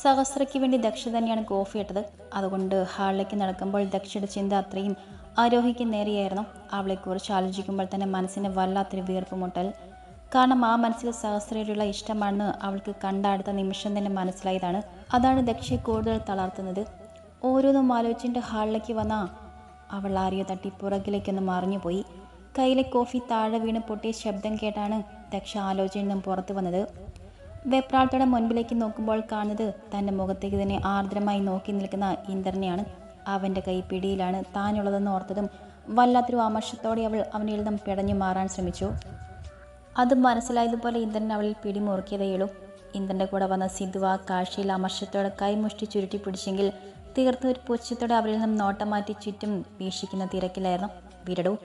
സഹസ്രയ്ക്ക് വേണ്ടി ദക്ഷ തന്നെയാണ് കോഫി ഇട്ടത്. അതുകൊണ്ട് ഹാളിലേക്ക് നടക്കുമ്പോൾ ദക്ഷയുടെ ചിന്ത അത്രയും ആരോഹിക്ക് നേരെയായിരുന്നു. അവളെക്കുറിച്ച് ആലോചിക്കുമ്പോൾ തന്നെ മനസ്സിന് വല്ലാത്തൊരു വീർപ്പുമുട്ടൽ കാരണം ആ മനസ്സിൽ സഹസ്രയോടുള്ള ഇഷ്ടമാണെന്ന് അവൾക്ക് കണ്ട അടുത്ത നിമിഷം തന്നെ മനസ്സിലായതാണ്. അതാണ് ദക്ഷയെ കൂടുതൽ തളർത്തുന്നത്. ഓരോന്നും ആലോചിച്ചിട്ട് ഹാളിലേക്ക് വന്ന അവൾ ആരെയോ തട്ടി പുറകിലേക്കൊന്ന് മറിഞ്ഞുപോയി. കയ്യിലെ കോഫി താഴെ വീണ് പൊട്ടിയ ശബ്ദം കേട്ടാണ് ദക്ഷ ആലോചനയിൽ നിന്നും പുറത്തു വന്നത്. വെപ്രാളത്തോടെ മുൻപിലേക്ക് നോക്കുമ്പോൾ കാണുന്നത് തന്റെ മുഖത്തേക്ക് തന്നെ ആർദ്രമായി നോക്കി നിൽക്കുന്ന ഇന്ദ്രനെയാണ്. അവന്റെ കൈ പിടിയിലാണ് താനുള്ളതെന്ന് ഓർത്തതും വല്ലാത്തൊരു ആമർഷത്തോടെ അവൾ അവനിൽ നിന്നും പിടഞ്ഞു മാറാൻ ശ്രമിച്ചു. അത് മനസ്സിലായതുപോലെ ഇന്ദ്രൻ അവളിൽ പിടിമുറുക്കിയതേയുള്ളൂ ഇന്ദ്രന്റെ കൂടെ വന്ന സിധു ആ കാഴ്ചയിൽ അമർഷത്തോടെ കൈമുഷ്ടി ചുരുട്ടി പിടിച്ചെങ്കിൽ തീർത്ത ഒരു പുച്ഛത്തോടെ അവരിൽ നിന്നും നോട്ടം മാറ്റി ചുറ്റും വീക്ഷിക്കുന്ന തിരക്കിലായിരുന്നു. വിരടു.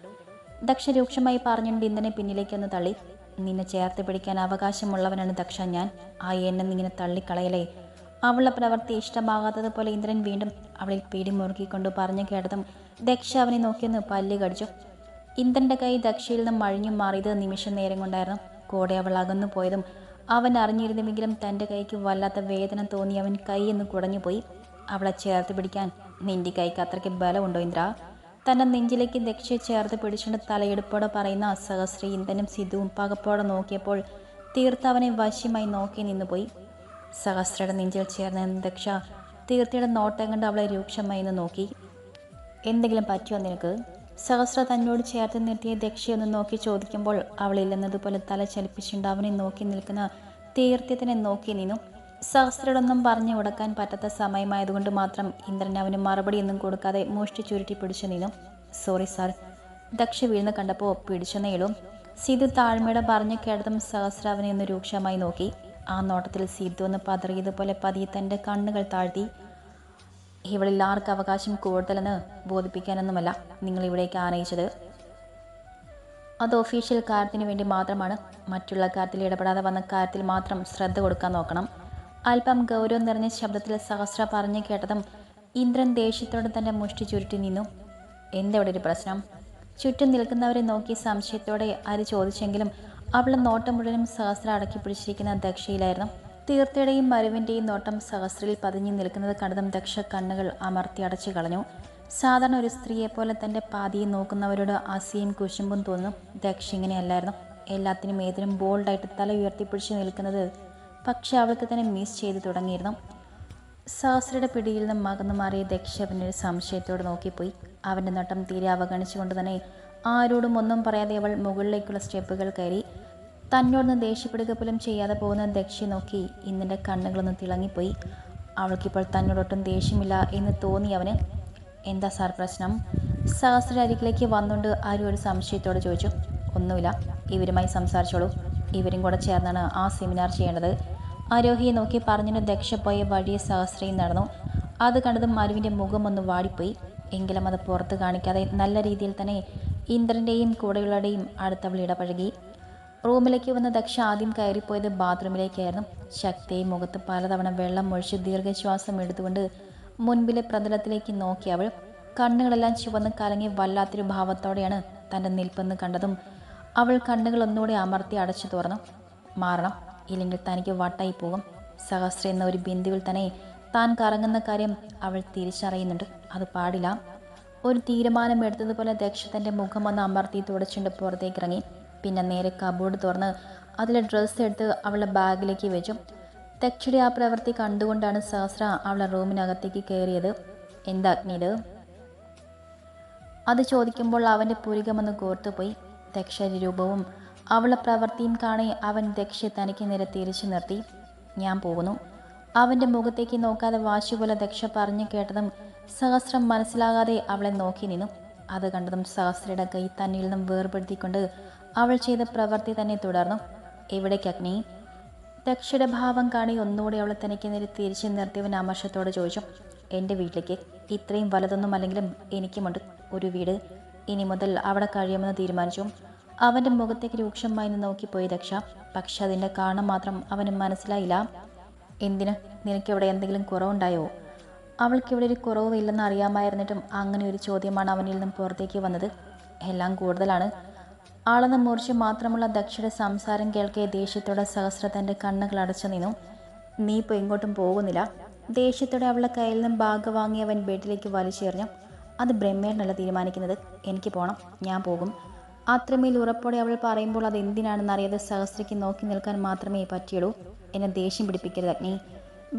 ദക്ഷ രൂക്ഷമായി പറഞ്ഞുകൊണ്ട് ഇന്ദ്രനെ പിന്നിലേക്കൊന്ന് തള്ളി. നിന്നെ ചേർത്ത് പിടിക്കാൻ അവകാശമുള്ളവനാണ് ദക്ഷ ഞാൻ. ആ എന്നെ നിങ്ങനെ തള്ളിക്കളയലേ. അവളുടെ പ്രവൃത്തി ഇഷ്ടമാകാത്തതുപോലെ ഇന്ദ്രൻ വീണ്ടും അവളിൽ പിടിമുറുക്കിക്കൊണ്ട് പറഞ്ഞു കേട്ടതും ദക്ഷ അവനെ നോക്കിയൊന്ന് പല്ല് കടിച്ചു. ഇന്ദ്രന്റെ കൈ ദക്ഷയിൽ നിന്നും മഴിഞ്ഞു മാറിയത് നിമിഷം നേരം കൊണ്ടായിരുന്നു. കൂടെ അവൾ അകന്നു പോയതും അവൻ അറിഞ്ഞിരുന്നുവെങ്കിലും തന്റെ കൈക്ക് വല്ലാത്ത വേദന തോന്നി അവൻ കൈ എന്ന് കുടഞ്ഞുപോയി. അവളെ ചേർത്ത് പിടിക്കാൻ നിന്റെ കൈക്ക് അത്രയ്ക്ക് ബലമുണ്ടോ ഇന്ദ്ര? തന്റെ നെഞ്ചിലേക്ക് ദക്ഷയെ ചേർത്ത് പിടിച്ചുകൊണ്ട് തലയെടുപ്പോടെ പറയുന്ന അസഹശ്രീ ഇന്ദ്രനും സിധുവും പകപ്പോടെ നോക്കിയപ്പോൾ തീർത്ഥവനെ വശ്യമായി നോക്കി നിന്നുപോയി. സഹസ്രയുടെ നെഞ്ചിൽ ചേർന്ന ദക്ഷ തീർത്ഥയുടെ നോട്ടം കണ്ട് അവളെ രൂക്ഷമായി നിന്ന് നോക്കി. എന്തെങ്കിലും പറ്റുമോ നിനക്ക്? സഹസ്ര തന്നോട് ചേർത്ത് നിർത്തിയ ദക്ഷയൊന്ന് നോക്കി ചോദിക്കുമ്പോൾ അവളില്ലെന്നതുപോലെ തല ചലിപ്പിച്ചുകൊണ്ട് അവനെ നോക്കി നിൽക്കുന്ന തീർത്ഥ്യത്തിനെ നോക്കി നിന്നു. സഹസ്രയോടൊന്നും പറഞ്ഞു ഉടക്കാൻ പറ്റാത്ത സമയമായതുകൊണ്ട് മാത്രം ഇന്ദ്രൻ അവന് മറുപടിയൊന്നും കൊടുക്കാതെ മോഷ്ടി ചുരുട്ടി പിടിച്ചു നിന്നു. സോറി സാർ ദക്ഷ വീഴുന്ന കണ്ടപ്പോൾ പിടിച്ചു നീളും സീതു താഴ്മയുടെ പറഞ്ഞു കേട്ടതും സഹസ്ര അവനെ ഒന്ന് രൂക്ഷമായി നോക്കി. ആ നോട്ടത്തിൽ സീതു ഒന്ന് പതറിയതുപോലെ പതിയെ തന്റെ കണ്ണുകൾ താഴ്ത്തി. ഇവളിൽ ആർക്ക് അവകാശം കൂടുതലെന്ന് ബോധിപ്പിക്കാനൊന്നുമല്ല. നിങ്ങൾ ഇവിടേക്ക് ആനയിച്ചത്. അത് ഒഫീഷ്യൽ കാര്യത്തിന് വേണ്ടി മാത്രമാണ്. മറ്റുള്ള കാര്യത്തിൽ ഇടപെടാതെ വന്ന കാര്യത്തിൽ മാത്രം ശ്രദ്ധ കൊടുക്കാൻ നോക്കണം. അല്പം ഗൗരവം നിറഞ്ഞ ശബ്ദത്തിൽ സഹസ്ര പറഞ്ഞു കേട്ടതും ഇന്ദ്രൻ ദേഷ്യത്തോടെ തന്റെ മുഷ്ടി ചുരുട്ടി നിന്നു. എന്തവിടെ ഒരു പ്രശ്നം? ചുറ്റും നിൽക്കുന്നവരെ നോക്കി സംശയത്തോടെ ആര് ചോദിച്ചെങ്കിലും അവളുടെ നോട്ടം മുഴുവനും സഹസ്ര അടക്കി പിടിച്ചിരിക്കുന്ന ദക്ഷയിലായിരുന്നു. തീർത്ഥയുടെയും മരുവിന്റെയും നോട്ടം സഹസ്രയിൽ പതിഞ്ഞു നിൽക്കുന്നത് കണ്ടതും ദക്ഷ കണ്ണുകൾ അമർത്തി അടച്ചു കളഞ്ഞു. സാധാരണ ഒരു സ്ത്രീയെപ്പോലെ തന്റെ പാതിയെ നോക്കുന്നവരോട് അസിയും കുശുമ്പും തോന്നുന്നു. ദക്ഷ ഇങ്ങനെയല്ലായിരുന്നു. എല്ലാത്തിനും ഏതിനും ബോൾഡായിട്ട് തല ഉയർത്തിപ്പിടിച്ച് നിൽക്കുന്നത് പക്ഷെ അവൾക്ക് തന്നെ മിസ് ചെയ്തു തുടങ്ങിയിരുന്നു. സാസ്രയുടെ പിടിയിൽ നിന്നും മകന്നു മാറിയ ദക്ഷ അവനൊരു സംശയത്തോട് നോക്കിപ്പോയി. അവന്റെ നോട്ടം തീരെ അവഗണിച്ചുകൊണ്ട് തന്നെ ആരോടും ഒന്നും പറയാതെ അവൾ മുകളിലേക്കുള്ള സ്റ്റെപ്പുകൾ കയറി തന്നോടൊന്ന് ദേഷ്യപ്പെടുക പോലും ചെയ്യാതെ പോകുന്ന ദക്ഷയെ നോക്കി ഇന്നിന്റെ കണ്ണുകളൊന്ന് തിളങ്ങിപ്പോയി. അവൾക്കിപ്പോൾ തന്നോടൊട്ടും ദേഷ്യമില്ല എന്ന് തോന്നി അവന്. എന്താ സാർ പ്രശ്നം? സഹസ്ര അരികിലേക്ക് വന്നുകൊണ്ട് ആരും ഒരു സംശയത്തോടെ ചോദിച്ചു. ഒന്നുമില്ല. ഇവരുമായി സംസാരിച്ചോളൂ. ഇവരും കൂടെ ചേർന്നാണ് ആ സെമിനാർ ചെയ്യേണ്ടത്. ആരോഹിയെ നോക്കി പറഞ്ഞിട്ട് ദക്ഷ പോയ വഴിയെ സഹസ്രയും നടന്നു. അത് കണ്ടതും മരുവിന്റെ മുഖം ഒന്ന് വാടിപ്പോയി. എങ്കിലും അത് പുറത്ത് കാണിക്കാതെ നല്ല രീതിയിൽ തന്നെ ഇന്ദ്രന്റെയും കൂടെയുള്ളവരുടെയും അടുത്തവൾ ഇടപഴകി. റൂമിലേക്ക് വന്ന ദക്ഷ ആദ്യം കയറിപ്പോയത് ബാത്റൂമിലേക്കായിരുന്നു. ശക്തിയെ മുഖത്ത് പലതവണ വെള്ളം ഒഴിച്ച് ദീർഘശ്വാസം എടുത്തുകൊണ്ട് മുൻപിലെ പ്രതലത്തിലേക്ക് നോക്കി അവൾ. കണ്ണുകളെല്ലാം ചുവന്ന് കലങ്ങി വല്ലാത്തൊരു ഭാവത്തോടെയാണ് തന്റെ നിൽപ്പെന്ന് കണ്ടതും അവൾ കണ്ണുകൾ ഒന്നുകൂടി അമർത്തി അടച്ചു തുറന്നു. മാറണം. ഇല്ലെങ്കിൽ തനിക്ക് വട്ടായി പോകും. സഹസ്ര എന്ന ഒരു ബിന്ദുവിൽ തന്നെ താൻ കറങ്ങുന്ന കാര്യം അവൾ തിരിച്ചറിയുന്നുണ്ട്. അത് പാടില്ല. ഒരു തീരുമാനം എടുത്തതുപോലെ ദക്ഷ തന്റെ മുഖം ഒന്ന് അമർത്തി തുടച്ചുകൊണ്ട് പുറത്തേക്ക് ഇറങ്ങി പിന്നെ നേരെ കബോർഡ് തുറന്ന് അതിലെ ഡ്രസ്സ് എടുത്ത് അവളുടെ ബാഗിലേക്ക് വെച്ചു. ദക്ഷയുടെ ആ പ്രവൃത്തി കണ്ടുകൊണ്ടാണ് സഹസ്ര അവളെ റൂമിനകത്തേക്ക് കയറിയത്. എന്താ അഗ്നിത് അത് ചോദിക്കുമ്പോൾ അവന്റെ പുരികമെന്ന് കോർത്തുപോയി. ദക്ഷ രൂപവും അവളുടെ പ്രവൃത്തിയും കാണി അവൻ ദക്ഷ തനിക്ക് നേരെ തിരിച്ചു നിർത്തി. ഞാൻ പോകുന്നു. അവന്റെ മുഖത്തേക്ക് നോക്കാതെ വാശി പോലെ ദക്ഷ പറഞ്ഞു കേട്ടതും സഹസ്രം മനസ്സിലാകാതെ അവളെ നോക്കി നിന്നു. അത് കണ്ടതും സഹസ്രയുടെ കൈ തന്നിൽ നിന്നും വേർപെടുത്തിക്കൊണ്ട് അവൾ ചെയ്ത പ്രവൃത്തി തന്നെ തുടർന്നു. എവിടേക്ക് അഗ്നി? ദക്ഷയുടെ ഭാവം കാണി ഒന്നുകൂടി അവളെ തനിക്ക് നേരെ തിരിച്ചു നിർത്തിയവൻ അമർഷത്തോടെ ചോദിച്ചു. എന്റെ വീട്ടിലേക്ക്? ഇത്രയും വലുതൊന്നും അല്ലെങ്കിലും എനിക്കുമുണ്ട്. ഒരു വീട്. ഇനി മുതൽ അവിടെ കഴിയുമെന്ന് തീരുമാനിച്ചു. അവന്റെ മുഖത്തേക്ക് രൂക്ഷമായി നോക്കിപ്പോയി ദക്ഷ പക്ഷെ അതിന്റെ കാരണം മാത്രം അവന് മനസ്സിലായില്ല. എന്തിന്? നിനക്കിവിടെ എന്തെങ്കിലും കുറവുണ്ടായോ? അവൾക്കിവിടെ ഒരു കുറവില്ലെന്ന് അറിയാമായിരുന്നിട്ടും അങ്ങനെ ഒരു ചോദ്യമാണ് അവനിൽ നിന്നും പുറത്തേക്ക് വന്നത്. എല്ലാം കൂടുതലാണ്. ആളെന്ന് മൂർച്ച മാത്രമുള്ള ദക്ഷയുടെ സംസാരം കേൾക്കെ ദേഷ്യത്തോടെ സഹസ്ര തന്റെ കണ്ണുകൾ അടച്ചു നിന്നു. നീ ഇപ്പോൾ എങ്ങോട്ടും പോകുന്നില്ല? ദേഷ്യത്തോടെ അവളുടെ കയ്യിൽ നിന്നും ബാഗ് വാങ്ങി അവൻ ബെഡിലേക്ക് വലിച്ചെറിഞ്ഞു. അത് ബ്രഹ്മേട്ടനല്ല തീരുമാനിക്കുന്നത്. എനിക്ക് പോകണം ഞാൻ പോകും. അത്രമേൽ ഉറപ്പോടെ അവൾ പറയുമ്പോൾ അത് എന്തിനാണെന്ന് അറിയാതെ സഹസ്രയ്ക്ക് നോക്കി നിൽക്കാൻ മാത്രമേ പറ്റിയുള്ളൂ. എന്നെ ദേഷ്യം പിടിപ്പിക്കരുത് അഗ്നി.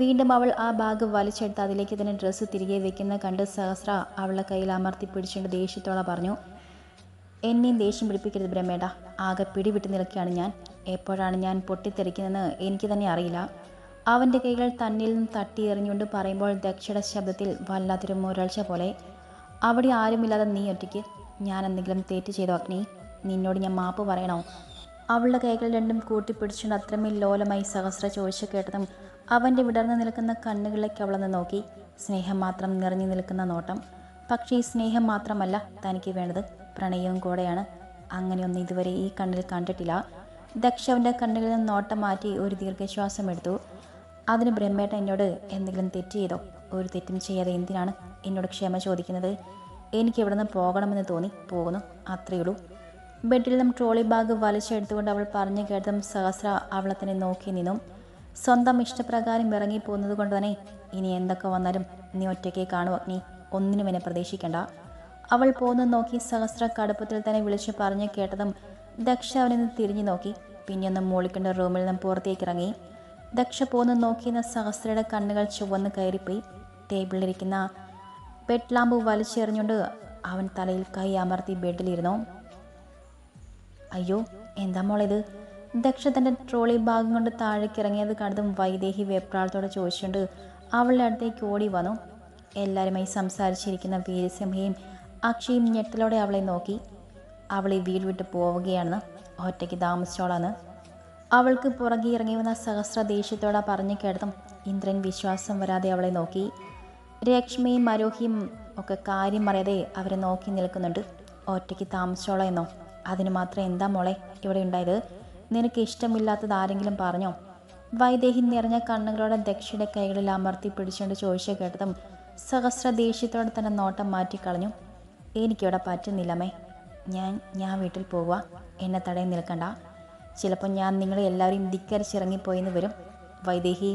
വീണ്ടും അവൾ ആ ബാഗ് വലിച്ചെടുത്ത് അതിലേക്ക് തന്നെ ഡ്രസ്സ് തിരികെ വെക്കുന്ന കണ്ട് സഹസ്ര അവളെ കയ്യിൽ അമർത്തി പിടിച്ചുകൊണ്ട് ദേഷ്യത്തോടെ പറഞ്ഞു എന്നെയും ദേഷ്യം പിടിപ്പിക്കരുത് ബ്രഹ്മേട. ആകെ പിടിവിട്ട് നിൽക്കുകയാണ് ഞാൻ. എപ്പോഴാണ് ഞാൻ പൊട്ടിത്തെറിക്കുന്നതെന്ന് എനിക്ക് തന്നെ അറിയില്ല അവന്റെ കൈകൾ തന്നിൽ നിന്ന് തട്ടി എറിഞ്ഞുകൊണ്ട് പറയുമ്പോൾ ദക്ഷിണ ശബ്ദത്തിൽ വല്ലാത്തൊരു മുരൾച്ച പോലെ അവിടെ ആരുമില്ലാതെ നീ ഒറ്റയ്ക്ക്. ഞാൻ എന്തെങ്കിലും തെറ്റ് ചെയ്തോ അഗ്നി? നിന്നോട് ഞാൻ മാപ്പ് പറയണോ? അവളുടെ കൈകൾ രണ്ടും കൂട്ടിപ്പിടിച്ചുകൊണ്ട് അത്രമേൽ ലോലമായി സഹസ്ര ചോദിച്ചു കേട്ടതും അവന്റെ വിടർന്നു നിൽക്കുന്ന കണ്ണുകളിലേക്ക് അവളെന്ന് നോക്കി. സ്നേഹം മാത്രം നിറഞ്ഞു നിൽക്കുന്ന നോട്ടം. പക്ഷേ ഈ സ്നേഹം മാത്രമല്ല തനിക്ക് വേണ്ടത് പ്രണയവും കൂടെയാണ്. അങ്ങനെയൊന്നും ഇതുവരെ ഈ കണ്ണിൽ കണ്ടിട്ടില്ല. ദക്ഷ അവന്റെ കണ്ണുകളിൽ നിന്ന് നോട്ടം മാറ്റി ഒരു ദീർഘശ്വാസം എടുത്തു. അതിന് ബ്രഹ്മേട്ട എന്നോട് എന്തെങ്കിലും തെറ്റ് ചെയ്തോ? ഒരു തെറ്റും ചെയ്യാതെ എന്തിനാണ് എന്നോട് ക്ഷമ ചോദിക്കുന്നത്? എനിക്ക് ഇവിടെ നിന്ന് പോകണമെന്ന് തോന്നി. പോകുന്നു. അത്രയേ ഉള്ളൂ. ബെഡിൽ നിന്നും ട്രോളി ബാഗ് വലിച്ചെടുത്തുകൊണ്ട് അവൾ പറഞ്ഞു കേട്ടതും സഹസ്ര അവളെ തന്നെ നോക്കി നിന്നു. സ്വന്തം ഇഷ്ടപ്രകാരം ഇറങ്ങി പോകുന്നത് കൊണ്ട് തന്നെ ഇനി എന്തൊക്കെ വന്നാലും നീ ഒറ്റയ്ക്ക് കാണും അഗ്നി. ഒന്നിനും എന്നെ പ്രതീക്ഷിക്കണ്ട. അവൾ പോകുന്നത് നോക്കി സഹസ്ര കടുപ്പത്തിൽ തന്നെ വിളിച്ചു പറഞ്ഞു കേട്ടതും ദക്ഷ അവനെ നിന്ന് തിരിഞ്ഞു നോക്കി. പിന്നെ മൂളിക്കണ്ട റൂമിൽ നിന്നും പുറത്തേക്ക് ഇറങ്ങി. ദക്ഷ പോന്നു നോക്കിയെന്ന സഹസ്രയുടെ കണ്ണുകൾ ചുവന്ന് കയറിപ്പോയി. ടേബിളിലിരിക്കുന്ന ബെഡ് ലാമ്പ് വലിച്ചെറിഞ്ഞുകൊണ്ട് അവൻ തലയിൽ കൈ അമർത്തി ബെഡിലിരുന്നു അയ്യോ എന്താ മോളിത്? ദക്ഷ തന്റെ ട്രോളി ഭാഗം കൊണ്ട് താഴേക്ക് ഇറങ്ങിയത് കണ്ടതും വൈദേഹി വെപ്രാളത്തോടെ ചോദിച്ചുകൊണ്ട് അവളുടെ അടുത്തേക്ക് ഓടി വന്നു. എല്ലാവരുമായി സംസാരിച്ചിരിക്കുന്ന വീരസിംഹയും അക്ഷയും ഞെട്ടലോടെ അവളെ നോക്കി. അവൾ ഈ വീട് വിട്ട് പോവുകയാണെന്ന് ഒറ്റയ്ക്ക് താമസിച്ചോളാന്ന്. അവൾക്ക് പുറകെ ഇറങ്ങി വന്ന സഹസ്ര ദേഷ്യത്തോടെ പറഞ്ഞു കേട്ടതും ഇന്ദ്രൻ വിശ്വാസം വരാതെ അവളെ നോക്കി. രക്ഷ്മിയും മരോഹിയും ഒക്കെ കാര്യം അറിയാതെ അവരെ നോക്കി നിൽക്കുന്നുണ്ട്. ഒറ്റയ്ക്ക് താമസിച്ചോളാം എന്നോ? അതിന് മാത്രം എന്താ മോളെ ഇവിടെ ഉണ്ടായത്? നിനക്ക് ഇഷ്ടമില്ലാത്തത് ആരെങ്കിലും പറഞ്ഞോ? വൈദേഹി നിറഞ്ഞ കണ്ണുകളോടെ ദക്ഷയുടെ കൈകളിൽ അമർത്തി പിടിച്ചുകൊണ്ട് ചോദിച്ചു കേട്ടതും സഹസ്ര ദേഷ്യത്തോടെ തന്നെ നോട്ടം മാറ്റിക്കളഞ്ഞു. എനിക്കിവിടെ പറ്റുന്നില്ലമ്മേ. ഞാൻ ഞാൻ വീട്ടിൽ പോവുക. എന്നെ തടയിൽ നിൽക്കണ്ട. ചിലപ്പോൾ ഞാൻ നിങ്ങളെ എല്ലാവരെയും ധിക്കരിച്ചിറങ്ങിപ്പോയെന്ന് വരും. വൈദേഹി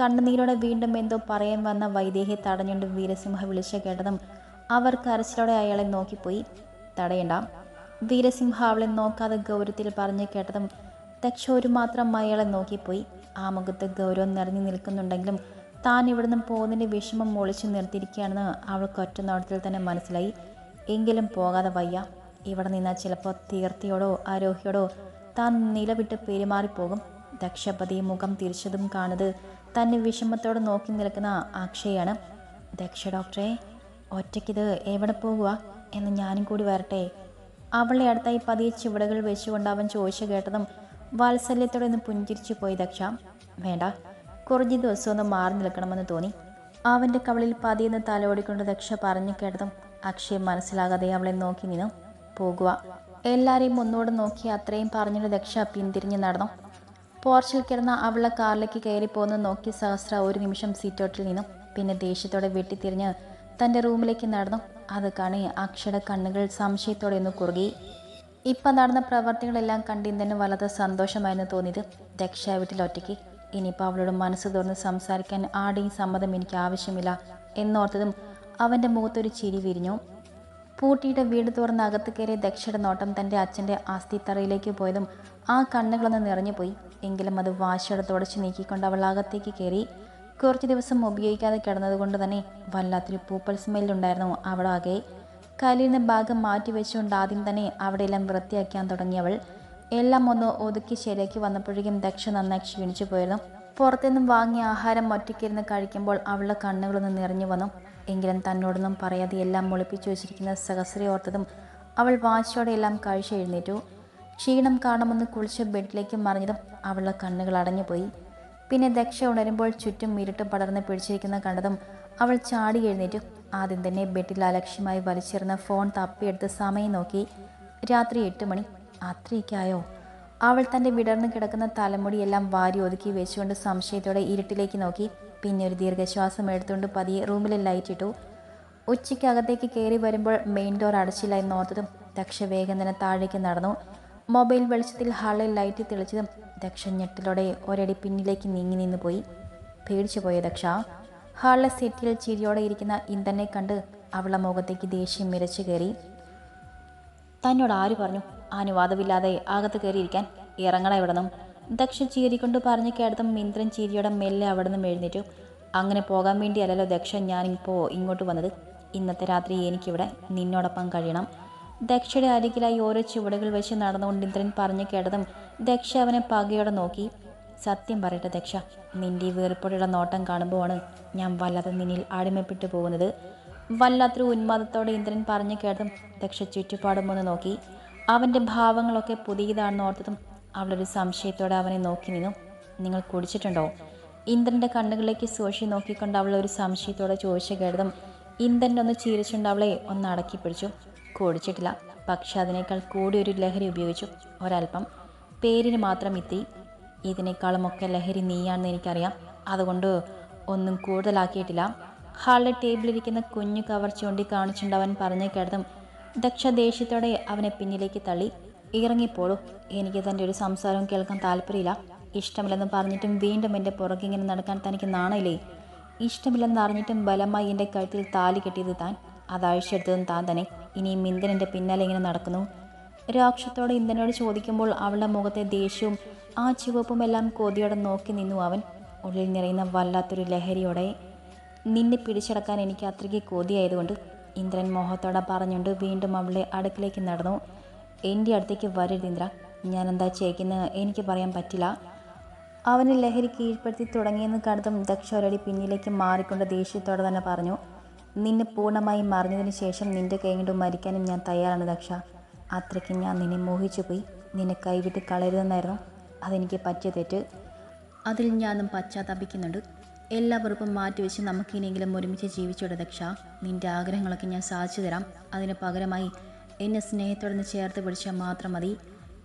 കണ്ണുനീരോടെ വീണ്ടും എന്തോ പറയാൻ വന്ന വൈദേഹിയെ തടഞ്ഞുകൊണ്ട് വീരസിംഹ വിളിച്ച കേട്ടതും അവർ കരച്ചിലോടെ അയാളെ നോക്കിപ്പോയി. തടയണ്ട. വീരസിംഹ അവളെ നോക്കാതെ ഗൗരവത്തിൽ പറഞ്ഞു കേട്ടതും ദക്ഷ ഒരു മാത്രം അയാളെ നോക്കിപ്പോയി. ആ മുഖത്ത് ഗൗരവം നിറഞ്ഞു നിൽക്കുന്നുണ്ടെങ്കിലും താൻ ഇവിടുന്ന് പോകുന്നതിന്റെ വിഷമം ഒളിച്ചു നിർത്തിയിരിക്കുകയാണെന്ന് അവൾക്ക് ഒറ്റ നോട്ടത്തിൽ തന്നെ മനസ്സിലായി. എങ്കിലും പോകാതെ വയ്യ. ഇവിടെ നിന്നാൽ ചിലപ്പോൾ തീർത്തിയോടോ ആരോഹ്യോടോ താൻ നിലവിട്ട് പെരുമാറിപ്പോകും. ദക്ഷപതി മുഖം തിരിച്ചതും കാണുന്നത് തന്നെ വിഷമത്തോടെ നോക്കി നിൽക്കുന്ന അക്ഷയാണ്. ദക്ഷ ഡോക്ടറെ ഒറ്റയ്ക്കിത് എവിടെ പോകുക എന്ന് ഞാനും കൂടി വരട്ടെ. അവളെ അടുത്തായി പതിയെ ചുവടുകൾ വെച്ചുകൊണ്ട് അവൻ ചോദിച്ചു കേട്ടതും വാത്സല്യത്തോടെ ഒന്ന് പുഞ്ചിരിച്ചു പോയി ദക്ഷ. വേണ്ട കുറഞ്ഞ ദിവസം ഒന്ന് മാറി നിൽക്കണമെന്ന് തോന്നി. അവന്റെ കവളിൽ പതിയെന്ന് തലോടിക്കൊണ്ട് ദക്ഷ പറഞ്ഞു കേട്ടതും അക്ഷയ് മനസ്സിലാകാതെ അവളെ നോക്കി നിന്നു. പോകുക എല്ലാവരെയും ഒന്നുകൂടെ നോക്കി അത്രയും പറഞ്ഞിട്ട് ദക്ഷ പിന്തിരിഞ്ഞ് നടന്നു. പോർച്ചിൽ കിടന്ന അവളെ കാറിലേക്ക് കയറി പോകുന്നത് നോക്കി സഹസ്ര ഒരു നിമിഷം സീറ്റോട്ടിൽ നിന്നു. പിന്നെ ദേഷ്യത്തോടെ വെട്ടിത്തിരിഞ്ഞ് തന്റെ റൂമിലേക്ക് നടന്നു. അത് കാണി അക്ഷയുടെ കണ്ണുകൾ സംശയത്തോടെ ഒന്ന് കുറുകി. ഇപ്പം നടന്ന പ്രവർത്തികളെല്ലാം കണ്ട് തന്നെ വളരെ സന്തോഷമായിരുന്നു തോന്നിയത് ദക്ഷ വീട്ടിൽ ഒറ്റയ്ക്ക്. ഇനിയിപ്പോൾ അവളോട് മനസ്സ് തുറന്ന് സംസാരിക്കാൻ ആടെയും സമ്മതം എനിക്ക് ആവശ്യമില്ല എന്നോർത്തതും അവന്റെ മുഖത്തൊരു ചിരി വിരിഞ്ഞു. പൂട്ടിയുടെ വീട് തുറന്ന് അകത്ത് കയറിയ ദക്ഷയുടെ നോട്ടം തന്റെ അച്ഛന്റെ അസ്ഥിത്തറയിലേക്ക് പോയതും ആ കണ്ണുകളൊന്ന് നിറഞ്ഞുപോയി. എങ്കിലും അത് വാശിയോടെ തുടച്ച് നീക്കിക്കൊണ്ട് അവൾ അകത്തേക്ക് കയറി. കുറച്ച് ദിവസം ഉപയോഗിക്കാതെ കിടന്നതുകൊണ്ട് തന്നെ വല്ലാത്തൊരു പൂപ്പൽ സ്മെല്ലുണ്ടായിരുന്നു അവിടെ ആകെ. നിന്ന് ഭാഗം മാറ്റി വെച്ചുകൊണ്ട് ആദ്യം തന്നെ അവിടെയെല്ലാം വൃത്തിയാക്കാൻ തുടങ്ങിയവൾ. എല്ലാം ഒന്ന് ഒതുക്കി ശരിയാക്കി വന്നപ്പോഴേക്കും ദക്ഷ നന്നായി ക്ഷീണിച്ചു പോയിരുന്നു. പുറത്തുനിന്നും വാങ്ങിയ ആഹാരം ഒറ്റയ്ക്കിരുന്ന് കഴിക്കുമ്പോൾ അവളുടെ കണ്ണുകളൊന്ന് നിറഞ്ഞു വന്നു. എങ്കിലും തന്നോടൊന്നും പറയാതെ എല്ലാം മുളിപ്പിച്ചു വെച്ചിരിക്കുന്ന സഹസ്രി ഓർത്തതും അവൾ വാശിയോടെ എല്ലാം കഴിച്ചെഴുന്നേറ്റു ക്ഷീണം കാണുമെന്ന് കുളിച്ച് ബെഡിലേക്ക് മറിഞ്ഞതും അവളുടെ കണ്ണുകൾ അടഞ്ഞുപോയി. പിന്നെ ദക്ഷ ഉണരുമ്പോൾ ചുറ്റും ഇരുട്ട് പടർന്ന് പിടിച്ചിരിക്കുന്ന കണ്ടതും അവൾ ചാടി എഴുന്നേറ്റ്. ആദ്യം തന്നെ ബെഡിൽ അലക്ഷ്യമായി വലിച്ചെറിഞ്ഞ ഫോൺ തപ്പിയെടുത്ത് സമയം നോക്കി. രാത്രി എട്ട് മണി. അത്രയ്ക്കായോ അവൾ തന്റെ വിടർന്ന് കിടക്കുന്ന തലമുടിയെല്ലാം വാരി ഒതുക്കി വെച്ചുകൊണ്ട് സംശയത്തോടെ ഇരുട്ടിലേക്ക് നോക്കി. പിന്നെ ഒരു ദീർഘശ്വാസം എടുത്തുകൊണ്ട് പതിയെ റൂമിലെ ലൈറ്റ് ഇട്ടു. ഉച്ചയ്ക്കകത്തേക്ക് കയറി വരുമ്പോൾ മെയിൻ ഡോർ അടച്ചില്ല എന്നോർത്തതും ദക്ഷ വേഗം തന്നെ താഴേക്ക് നടന്നു. മൊബൈൽ വെളിച്ചത്തിൽ ഹാളിൽ ലൈറ്റ് തെളിച്ചതും ദക്ഷ ഞെട്ടലോടെ ഒരടി പിന്നിലേക്ക് നീങ്ങി നിന്ന് പോയി. പേടിച്ചു പോയ ദക്ഷ? ഹാളിലെ സീറ്റിൽ ചിരിയോടെ ഇരിക്കുന്ന ഇന്ദനെ കണ്ട് അവളുടെ മുഖത്തേക്ക് ദേഷ്യം മിരച്ചു കയറി. തന്നോട് ആര് പറഞ്ഞു? അനുവാദമില്ലാതെ അകത്ത് കയറിയിരിക്കാൻ ഇറങ്ങണ ഇവിടുന്നും ദക്ഷ ചീരിക്കൊണ്ട് പറഞ്ഞു കേട്ടതും മിന്ദ്രൻ ചീരിയുടെ മെല്ലെ അവിടെ നിന്നും എഴുന്നേറ്റു. അങ്ങനെ പോകാൻ വേണ്ടിയല്ലല്ലോ ദക്ഷ ഞാനിപ്പോൾ ഇങ്ങോട്ട് വന്നത്. ഇന്നത്തെ രാത്രി എനിക്കിവിടെ നിന്നോടൊപ്പം കഴിയണം. ദക്ഷയുടെ അരികിലായി ഓരോ ചുവടുകൾ വെച്ച് നടന്നുകൊണ്ട് ഇന്ദ്രൻ പറഞ്ഞു കേട്ടതും ദക്ഷ അവനെ പകയോടെ നോക്കി. സത്യം പറയട്ടെ ദക്ഷ നിന്റെ ഈ വേർപ്പൊടിയുടെ നോട്ടം കാണുമ്പോഴാണ് ഞാൻ വല്ലാതെ നിന്നിൽ അടിമപ്പെട്ടു പോകുന്നത്. വല്ലാത്തൊരു ഉന്മാദത്തോടെ ഇന്ദ്രൻ പറഞ്ഞു കേട്ടതും ദക്ഷ ചുറ്റുപാടും ഒന്ന് നോക്കി. അവന്റെ ഭാവങ്ങളൊക്കെ പുതിയതാണെന്ന് ഓർത്തതും അവളൊരു സംശയത്തോടെ അവനെ നോക്കി നിന്നു. നിങ്ങൾ കുടിച്ചിട്ടുണ്ടോ? ഇന്ദ്രന്റെ കണ്ണുകളിലേക്ക് സൂക്ഷി നോക്കിക്കൊണ്ട് അവൾ ഒരു സംശയത്തോടെ ചോദിച്ചു കേട്ടതും ഇന്ദ്രൻ ഒന്ന് ചീരിച്ചുകൊണ്ട് അവളെ ഒന്ന് അടക്കി പിടിച്ചു. കുടിച്ചിട്ടില്ല. പക്ഷെ അതിനേക്കാൾ കൂടി ഒരു ലഹരി ഉപയോഗിച്ചു. ഒരല്പം പേരിന് മാത്രം എത്തി. ഇതിനേക്കാളുമൊക്കെ ലഹരി നീയാണെന്ന് എനിക്കറിയാം. അതുകൊണ്ട് ഒന്നും കൂടുതലാക്കിയിട്ടില്ല. ഹാളിലെ ടേബിളിലിരിക്കുന്ന കുഞ്ഞു കവർ ചൂണ്ടി കാണിച്ചുകൊണ്ട് അവൻ പറഞ്ഞു കേട്ടതും ദക്ഷ ദേഷ്യത്തോടെ അവനെ പിന്നിലേക്ക് തള്ളി. ഇറങ്ങിപ്പോളൂ എനിക്ക് തന്റെ ഒരു സംസാരവും കേൾക്കാൻ താല്പര്യമില്ല. ഇഷ്ടമില്ലെന്ന് പറഞ്ഞിട്ടും വീണ്ടും എന്റെ പുറകിങ്ങനെ നടക്കാൻ തനിക്ക് നാണയില്ലേ ഇഷ്ടമില്ലെന്ന് അറിഞ്ഞിട്ടും ബലമായി എന്റെ കഴുത്തിൽ താലി കെട്ടിയത് താൻ. അതാഴ്ചയെടുത്തതും താൻ തന്നെ. ഇനിയും ഇന്ദ്രൻ എന്റെ പിന്നാലെ ഇങ്ങനെ നടക്കുന്നു. രാക്ഷത്തോടെ ഇന്ദനോട് ചോദിക്കുമ്പോൾ അവളുടെ മുഖത്തെ ദേഷ്യവും ആ ചുവപ്പും എല്ലാം കൊതിയോടെ നോക്കി നിന്നു അവൻ. ഉള്ളിൽ നിറയുന്ന വല്ലാത്തൊരു ലഹരിയോടെ നിന്നെ പിടിച്ചടക്കാൻ എനിക്ക് അത്രയ്ക്ക് കൊതിയായതുകൊണ്ട് ഇന്ദ്രൻ മോഹത്തോടെ പറഞ്ഞുകൊണ്ട് വീണ്ടും അവളെ അടുക്കിലേക്ക് നടന്നു. എന്റെ അടുത്തേക്ക് വരരുത് ഇന്ദ്ര. ഞാൻ എന്താ ചെയ്യിക്കുന്നത് എനിക്ക് പറയാൻ പറ്റില്ല. അവന് ലഹരി കീഴ്പ്പെടുത്തി തുടങ്ങിയെന്ന് കണ്ടതും ദക്ഷ ഒരടി പിന്നിലേക്ക് മാറിക്കൊണ്ട് ദേഷ്യത്തോടെ തന്നെ പറഞ്ഞു. നിന്നെ പൂർണമായി മറിഞ്ഞതിന് ശേഷം നിന്റെ കൈകൊണ്ട് മരിക്കാനും ഞാൻ തയ്യാറാണ് ദക്ഷ അത്രയ്ക്ക് ഞാൻ നിന്നെ മോഹിച്ചു പോയി. നിന്നെ കൈവിട്ട് കളയരുതെന്നായിരുന്നു അതെനിക്ക് പറ്റിയ തെറ്റ്. അതിൽ ഞാനും പശ്ചാത്തപിക്കുന്നുണ്ട്. എല്ലാ മാറ്റി മാറ്റിവെച്ച് നമുക്കിനെങ്കിലും ഒരുമിച്ച് ജീവിച്ചോടെ ദക്ഷ നിന്റെ ആഗ്രഹങ്ങളൊക്കെ ഞാൻ സാധിച്ചു തരാം. അതിന് പകരമായി എന്നെ സ്നേഹത്തോടെ നിന്ന് ചേർത്ത് പിടിച്ചാൽ മാത്രം മതി.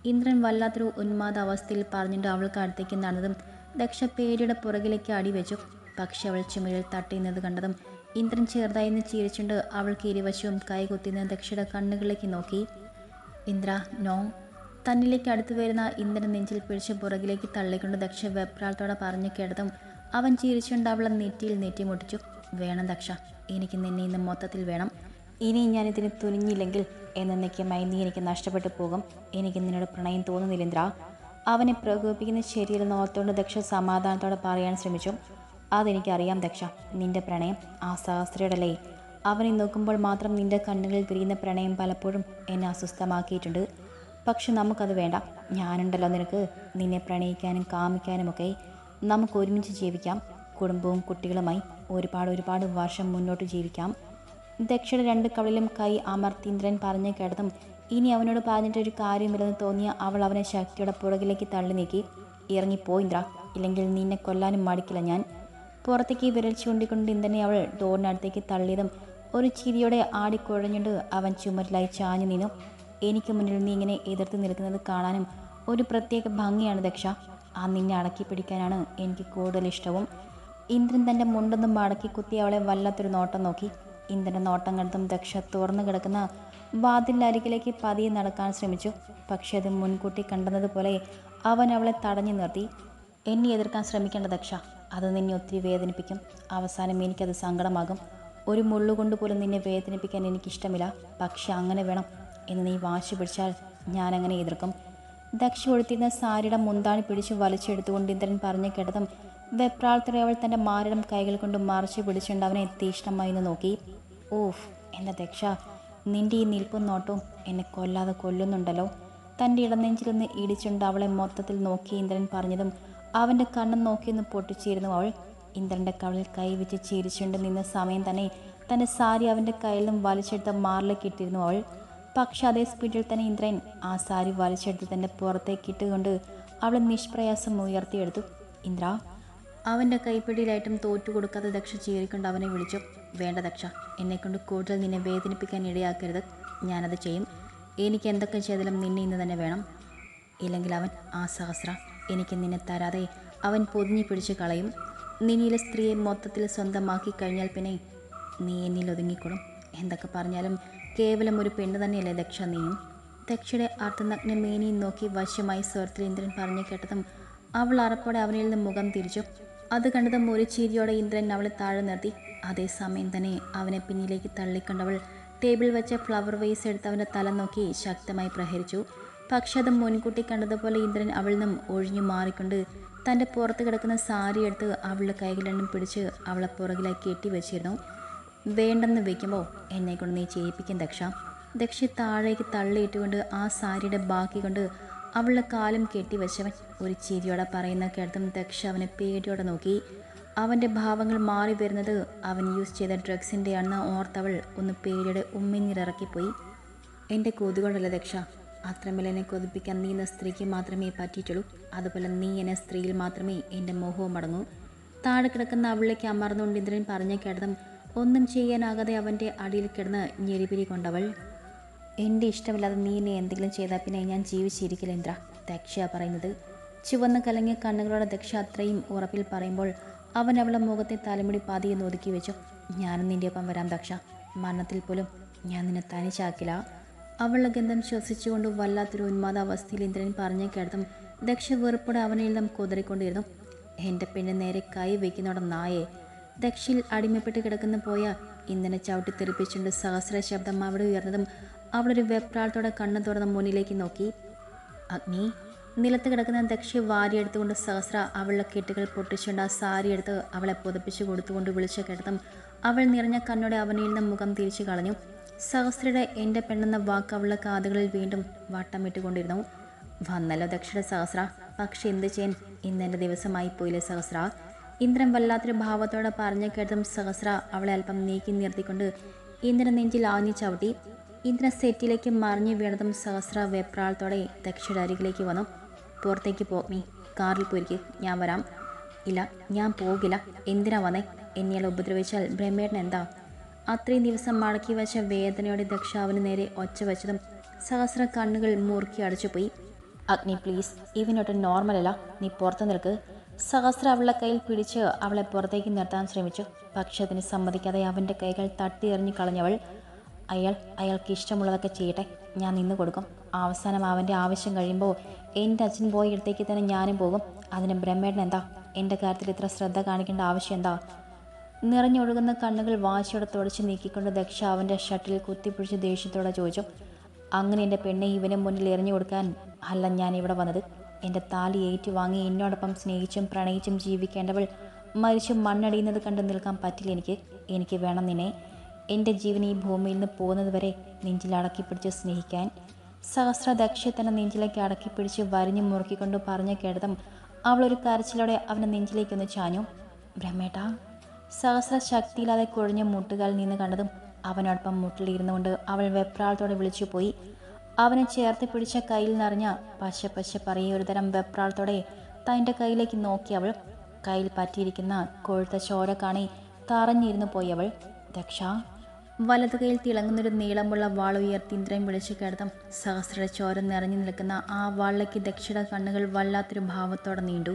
ഇന്ദ്രൻ വല്ലാത്തൊരു ഉന്മാദ അവസ്ഥയിൽ പറഞ്ഞിട്ട് അവൾക്ക് അടുത്തേക്ക് നടന്നതും ദക്ഷ പേടിയുടെ പുറകിലേക്ക് അടിവെച്ചു. പക്ഷെ അവൾ ചുമരിൽ തട്ടിയുന്നത് കണ്ടതും ഇന്ദ്രൻ ചെറുതായി ചിരിച്ചുകൊണ്ട് അവൾക്ക് ഇരുവശവും കൈകുത്തിന്ന് ദക്ഷയുടെ കണ്ണുകളിലേക്ക് നോക്കി. ഇന്ദ്ര നോ. തന്നിലേക്ക് അടുത്തു വരുന്ന ഇന്ദ്രൻ നെഞ്ചിൽ പിടിച്ച് പുറകിലേക്ക് തള്ളിക്കൊണ്ട് ദക്ഷ വെപ്രാളത്തോടെ പറഞ്ഞു കേട്ടതും അവൻ ചിരിച്ചുകൊണ്ട് അവളെ നെറ്റിയിൽ നെറ്റി മുട്ടിച്ചു. വേണം ദക്ഷ എനിക്ക് നിന്നെ ഇന്ന് മൊത്തത്തിൽ വേണം. ഇനി ഞാനിതിന് തുനിഞ്ഞില്ലെങ്കിൽ എന്നേക്കുമായി നീ എനിക്ക് നഷ്ടപ്പെട്ടു പോകും. എനിക്ക് നിന്നോട് പ്രണയം തോന്നുന്നില്ല ഇന്ദ്ര. അവനെ പ്രകോപിക്കുന്ന ശരീരം ഓർത്തുകൊണ്ട് ദക്ഷ സമാധാനത്തോടെ പറയാൻ ശ്രമിച്ചു. അതെനിക്കറിയാം ദക്ഷ. നിന്റെ പ്രണയം ആ സഹസ്രയുടല്ലേ? അവനെ നോക്കുമ്പോൾ മാത്രം നിന്റെ കണ്ണുകളിൽ വിരിയുന്ന പ്രണയം പലപ്പോഴും എന്നെ അസ്വസ്ഥമാക്കിയിട്ടുണ്ട്. പക്ഷെ നമുക്കത് വേണ്ട. ഞാനുണ്ടല്ലോ നിനക്ക്. നിന്നെ പ്രണയിക്കാനും കാമിക്കാനുമൊക്കെ നമുക്ക് ഒരുമിച്ച് ജീവിക്കാം. കുടുംബവും കുട്ടികളുമായി ഒരുപാട് ഒരുപാട് വർഷം മുന്നോട്ട് ജീവിക്കാം. ദക്ഷയുടെ രണ്ട് കവളിലും കൈ അമർത്തീന്ദ്രൻ പറഞ്ഞു കേട്ടതും ഇനി അവനോട് പറഞ്ഞിട്ടൊരു കാര്യമില്ലെന്ന് തോന്നിയ അവൾ അവനെ ശക്തിയുടെ പുറകിലേക്ക് തള്ളി നീക്കി. ഇറങ്ങിപ്പോയിന്ദ്ര ഇല്ലെങ്കിൽ നിന്നെ കൊല്ലാനും മടിക്കില്ല ഞാൻ. പുറത്തേക്ക് വിരൽ ചൂണ്ടിക്കൊണ്ട് ഇന്ധനെ അവൾ ഡോറിനടുത്തേക്ക് തള്ളിയതും ഒരു ചിരിയോടെ ആടിക്കുഴഞ്ഞുകൊണ്ട് അവൻ ചുമരിലായി ചാഞ്ഞു നിന്നു. എനിക്ക് മുന്നിൽ നീ ഇങ്ങനെ എതിർത്ത് നിൽക്കുന്നത് കാണാനും ഒരു പ്രത്യേക ഭംഗിയാണ് ദക്ഷ. ആ നിന്നെ അടക്കി പിടിക്കാനാണ് എനിക്ക് കൂടുതൽ ഇഷ്ടവും. ഇന്ദ്രൻ തന്റെ മുണ്ടൊന്നും മടക്കി കുത്തി അവളെ വല്ലാത്തൊരു നോട്ടം നോക്കി. ഇന്ദ്രന്റെ നോട്ടം കണ്ടതും ദക്ഷ തുറന്നു കിടക്കുന്ന വാതിലിന്റെ അരികിലേക്ക് പതിയെ നടക്കാൻ ശ്രമിച്ചു. പക്ഷെ അത് മുൻകൂട്ടി കണ്ടെന്നതുപോലെ അവൻ അവളെ തടഞ്ഞു നിർത്തി. എന്നെ എതിർക്കാൻ ശ്രമിക്കേണ്ട ദക്ഷ. അത് നിന്നെ ഒത്തിരി വേദനിപ്പിക്കും. അവസാനം എനിക്കത് സങ്കടമാകും. ഒരു മുള്ളുകൊണ്ട് പോലും നിന്നെ വേദനിപ്പിക്കാൻ എനിക്കിഷ്ടമില്ല. പക്ഷെ അങ്ങനെ വേണം എന്ന് നീ വാശി പിടിച്ചാൽ ഞാൻ അങ്ങനെ എതിർക്കും. ദക്ഷ ഒഴുത്തിരുന്ന സാരിയുടെ മുന്താണി പിടിച്ച് വലിച്ചെടുത്തുകൊണ്ട് ഇന്ദ്രൻ പറഞ്ഞു കേട്ടതും വെപ്രാളത്തോടെ അവൾ തന്റെ മാരടം കൈകൾ കൊണ്ട് മറിച്ച് പിടിച്ചുകൊണ്ട് അവനെ തീഷ്ണമായി നോക്കി. ഓഫ് എന്റെ ദക്ഷ നിന്റെ ഈ നിൽപ്പും നോട്ടവും എന്നെ കൊല്ലാതെ കൊല്ലുന്നുണ്ടല്ലോ. തന്റെ ഇടനെഞ്ചിലൊന്ന് ഇടിച്ചുണ്ട് അവളെ മൊത്തത്തിൽ നോക്കി ഇന്ദ്രൻ പറഞ്ഞതും അവന്റെ കണ്ണും നോക്കിയൊന്ന് പൊട്ടിച്ചിരുന്നു അവൾ. ഇന്ദ്രന്റെ കവളിൽ കൈവച്ച് ചിരിച്ചുകൊണ്ട് നിന്ന സമയം തന്നെ തന്റെ സാരി അവന്റെ കയ്യിലും നിന്നും വലിച്ചെടുത്ത മാറിലേക്ക് ഇട്ടിരുന്നു അവൾ. പക്ഷെ അതേ സ്പീഡിൽ തന്നെ ഇന്ദ്രൻ ആ സാരി വലിച്ചെടുത്ത് തന്റെ പുറത്തേക്ക് ഇട്ടുകൊണ്ട് അവളെ നിഷ്പ്രയാസം ഉയർത്തിയെടുത്തു. ഇന്ദ്ര അവന്റെ കൈപ്പിടിയിലായിട്ടും തോറ്റു കൊടുക്കാതെ ദക്ഷ ചീറിക്കൊണ്ട് അവനെ വിളിച്ചു? വേണ്ട ദക്ഷ എന്നെക്കൊണ്ട് കൂടുതൽ നിന്നെ വേദനിപ്പിക്കാൻ ഇടയാക്കരുത്. ഞാനത് ചെയ്യും. എനിക്ക് എന്തൊക്കെ ചെയ്താലും നിന്നെ ഇന്ന് തന്നെ വേണം. ഇല്ലെങ്കിൽ അവൻ ആ സഹസ്ര എനിക്ക് നിന്നെ തരാതെ അവൻ പൊതിഞ്ഞു പിടിച്ചു കളയും. നിന്നിലെ സ്ത്രീയെ മൊത്തത്തിൽ സ്വന്തമാക്കി കഴിഞ്ഞാൽ പിന്നെ നീ എന്നിൽ ഒതുങ്ങിക്കൊള്ളും എന്തൊക്കെ പറഞ്ഞാലും കേവലം ഒരു പെണ്ണ് തന്നെയല്ലേ ദക്ഷ നീയും. ദക്ഷയുടെ അർത്ഥനഗ്ന മേനിയും നോക്കി വശ്യമായി സ്വരത്തിൽ ഇന്ദ്രൻ പറഞ്ഞു കേട്ടതും അവൾ അറപ്പോടെ അവനിൽ നിന്ന് മുഖം തിരിച്ചു. അത് കണ്ടതും ഒരു ചിരിയോടെ ഇന്ദ്രൻ അവളെ താഴെ നിർത്തി. അതേസമയം തന്നെ അവനെ പിന്നിലേക്ക് തള്ളിക്കൊണ്ടവൾ ടേബിൾ വെച്ച ഫ്ലവർ വേസ് എടുത്ത് അവന്റെ തല നോക്കി ശക്തമായി പ്രഹരിച്ചു. പക്ഷെ അത് മുൻകൂട്ടി കണ്ടതുപോലെ ഇന്ദ്രൻ അവളിൽ നിന്നും ഒഴിഞ്ഞു മാറിക്കൊണ്ട് തന്റെ പുറത്ത് കിടക്കുന്ന സാരി എടുത്ത് അവളുടെ കൈകളെണ്ണം പിടിച്ച് അവളെ പുറകിലായി കെട്ടി വെച്ചിരുന്നു. വേണ്ടെന്ന് വെക്കുമ്പോൾ എന്നെ കൊണ്ട് നീ ചെയ്യിപ്പിക്കും ദക്ഷ. ദക്ഷ താഴേക്ക് തള്ളിയിട്ടുകൊണ്ട് ആ സാരിയുടെ ബാക്കി കൊണ്ട് അവളുടെ കാലും കെട്ടിവെച്ചവൻ ഒരു ചിരിയോടെ പറയുന്ന കേട്ടതും ദക്ഷ അവനെ പേടിയോടെ നോക്കി. അവന്റെ ഭാവങ്ങൾ മാറി വരുന്നത് അവൻ യൂസ് ചെയ്ത ഡ്രഗ്സിന്റെ ആണെന്ന് ഓർത്തവൾ ഒന്ന് പേടിയുടെ ഉമ്മിനീരിറക്കിപ്പോയി എന്റെ കൊതുകൊണ്ടല്ല ദക്ഷ? അത്രമേൽ എന്നെ കൊതിപ്പിക്കാൻ നീ എന്ന സ്ത്രീക്ക് മാത്രമേ പറ്റിയിട്ടുള്ളൂ. അതുപോലെ നീ എന്ന സ്ത്രീയിൽ മാത്രമേ എന്റെ മോഹവും അടങ്ങൂ. താഴെ കിടക്കുന്ന അവളിലേക്ക് അമർന്നുകൊണ്ട് ഇന്ദ്രൻ പറഞ്ഞ കേട്ടതും ഒന്നും ചെയ്യാനാകാതെ അവന്റെ അടിയിൽ കിടന്ന് ഞെരിപിരി കൊണ്ടവൾ. എന്റെ ഇഷ്ടമില്ലാതെ നീ എന്നെ എന്തെങ്കിലും ചെയ്താൽ പിന്നെ ഞാൻ ജീവിച്ചിരിക്കില്ല ഇന്ദ്ര ദക്ഷ പറയുന്നത്. ചുവന്ന കലങ്ങിയ കണ്ണുകളോടെ ദക്ഷ അത്രയും ഉറപ്പിൽ പറയുമ്പോൾ അവൻ അവളുടെ മുഖത്തെ തലമുടി പതിയെന്ന് ഒതുക്കി വെച്ചു. ഞാനും നിന്റെ ഒപ്പം വരാം ദക്ഷ. മരണത്തിൽ പോലും ഞാൻ നിന്നെ തനിച്ചാക്കില്ല. അവളുടെ ഗന്ധം ശ്വസിച്ചുകൊണ്ട് വല്ലാത്തൊരു ഉന്മാദാവസ്ഥയിൽ ഇന്ദ്രൻ പറഞ്ഞു കേട്ടതും ദക്ഷ വെറുപ്പോടെ അവനിൽ നിന്നും കുതറിക്കൊണ്ടിരുന്നു. എന്റെ പെണ്ണ് നേരെ കൈ വയ്ക്കുന്നോടെ നായെ. ദക്ഷിൽ അടിമപ്പെട്ട് കിടക്കുന്ന പോയ ഇന്ദ്രനെ ചവിട്ടി തെറിപ്പിച്ചുകൊണ്ട് സഹസ്ര ശബ്ദം അവിടെ ഉയർന്നതും അവളൊരു വെപ്രാളത്തോടെ കണ്ണു തുറന്ന് മുന്നിലേക്ക് നോക്കി. അഗ്നി. നിലത്ത് കിടക്കുന്ന ദക്ഷി വാരിയെടുത്തുകൊണ്ട് സഹസ്ര അവളുടെ കെട്ടുകൾ പൊട്ടിച്ചുകൊണ്ട് ആ സാരി എടുത്ത് അവളെ പുതപ്പിച്ചു കൊടുത്തുകൊണ്ട് വിളിച്ച കേട്ടതും അവൾ നിറഞ്ഞ കണ്ണോടെ അവനിൽ നിന്ന് മുഖം തിരിച്ചു കളഞ്ഞു. സഹസ്രയുടെ എന്റെ പെണ്ണെന്ന വാക്ക് കാതുകളിൽ വീണ്ടും വട്ടമിട്ടുകൊണ്ടിരുന്നു. വന്നല്ലോ ദക്ഷിണ സഹസ്ര. പക്ഷെ എന്ത് ചെയ്യാൻ? ഇന്നെന്റെ ദിവസമായി പോയില്ലേ സഹസ്ര ഇന്ദ്രൻ വല്ലാത്തൊരു ഭാവത്തോടെ പറഞ്ഞു കേട്ടതും സഹസ്ര അവളെ അല്പം നീക്കി നിർത്തിക്കൊണ്ട് ഇന്ദ്രൻ നെഞ്ചിൽ ആഞ്ഞു ചവിട്ടി. ഇന്ദ്രൻ സെറ്റിലേക്ക് മറിഞ്ഞു വീണതും സഹസ്ര വെപ്രാളത്തോടെ ദക്ഷിണ അരികിലേക്ക് വന്നു. പുറത്തേക്ക് പോ നീ. കാറിൽ പോയിരിക്ക്. ഞാൻ വരാം. ഇല്ല ഞാൻ പോകില്ല. എന്തിനാ വന്നേ? എന്നെയാൽ ഉപദ്രവിച്ചാൽ ബ്രഹ്മേട്ടൻ എന്താ? അത്രയും ദിവസം മടക്കി വച്ച വേദനയോടെ ദക്ഷാവിന് നേരെ ഒച്ച വെച്ചതും സഹസ്ര കണ്ണുകൾ മുറുക്കി അടച്ചുപോയി അഗ്നി പ്ലീസ് ഇവനൊട്ട് നോർമലല്ല നീ പുറത്തു നിൽക്ക്. സഹസ്ര അവളുടെ കയ്യിൽ പിടിച്ച് അവളെ പുറത്തേക്ക് നിർത്താൻ ശ്രമിച്ചു. പക്ഷെ അതിന് സമ്മതിക്കാതെ അവന്റെ കൈകൾ തട്ടി എറിഞ്ഞു കളഞ്ഞവൾ അയാൾ അയാൾക്ക് ഇഷ്ടമുള്ളതൊക്കെ ചെയ്യട്ടെ. ഞാൻ നിന്ന് കൊടുക്കും. അവസാനം അവന്റെ ആവശ്യം കഴിയുമ്പോൾ എന്റെ അച്ഛൻ പോയ ഇടത്തേക്ക് തന്നെ ഞാനും പോകും. അതിന് ബ്രഹ്മേട്ടൻ എന്താ? എന്റെ കാര്യത്തിൽ ഇത്ര ശ്രദ്ധ കാണിക്കേണ്ട ആവശ്യം എന്താ? നിറഞ്ഞൊഴുകുന്ന കണ്ണുകൾ വാശിയോടെ തുടച്ച് നീക്കിക്കൊണ്ട് ദക്ഷ അവന്റെ ഷട്ടിൽ കുത്തിപ്പിടിച്ച് ദേഷ്യത്തോടെ ചോദിച്ചു അങ്ങനെ എന്റെ പെണ്ണെ ഇവന് മുന്നിൽ എറിഞ്ഞു കൊടുക്കാൻ അല്ല ഞാൻ ഇവിടെ വന്നത്. എന്റെ താലി ഏറ്റുവാങ്ങി എന്നോടൊപ്പം സ്നേഹിച്ചും പ്രണയിച്ചും ജീവിക്കേണ്ടവൾ മരിച്ചും മണ്ണടിയുന്നത് കണ്ട് നിൽക്കാൻ പറ്റില്ല എനിക്ക്. എനിക്ക് വേണം നിന്നെ. എന്റെ ജീവൻ ഈ ഭൂമിയിൽ നിന്ന് പോകുന്നതുവരെ നെഞ്ചിൽ നെഞ്ചിൽ അടക്കിപ്പിടിച്ച് സ്നേഹിക്കാൻ. സഹസ്ര ദക്ഷ തന്നെ നെഞ്ചിലേക്ക് അടക്കിപ്പിടിച്ച് വരിഞ്ഞു മുറുക്കിക്കൊണ്ട് പറഞ്ഞ കേട്ടതും അവളൊരു കരച്ചിലോടെ അവനെ നെഞ്ചിലേക്കൊന്ന് ചാഞ്ഞു. ബ്രഹ്മേട്ടാ സഹസ്ര ശക്തിയില്ലാതെ കുഴഞ്ഞ മുട്ടുകാൽ നിന്ന് കണ്ടതും അവനോടൊപ്പം മുട്ടിലിരുന്നുകൊണ്ട് അവൾ വെപ്രാളത്തോടെ വിളിച്ചു പോയി. അവനെ ചേർത്ത് പിടിച്ച കയ്യിൽ നിറഞ്ഞ പശ പശ പറയ ഒരു തരം വെപ്രാളത്തോടെ തന്റെ കയ്യിലേക്ക് നോക്കി അവൾ കയ്യിൽ പറ്റിയിരിക്കുന്ന കൊഴുത്ത ചോര കാണി തറഞ്ഞിരുന്നു പോയി അവൾ. ദക്ഷ വലതു കൈയിൽ തിളങ്ങുന്നൊരു നീളമുള്ള വാൾ ഉയർത്തി ഇന്ദ്രൻ വിളിച്ചു കിടത്തും സഹസ്ര ചോര നിറഞ്ഞു നിൽക്കുന്ന ആ വാളിലേക്ക് ദക്ഷയുടെ കണ്ണുകൾ വല്ലാത്തൊരു ഭാവത്തോടെ നീണ്ടു.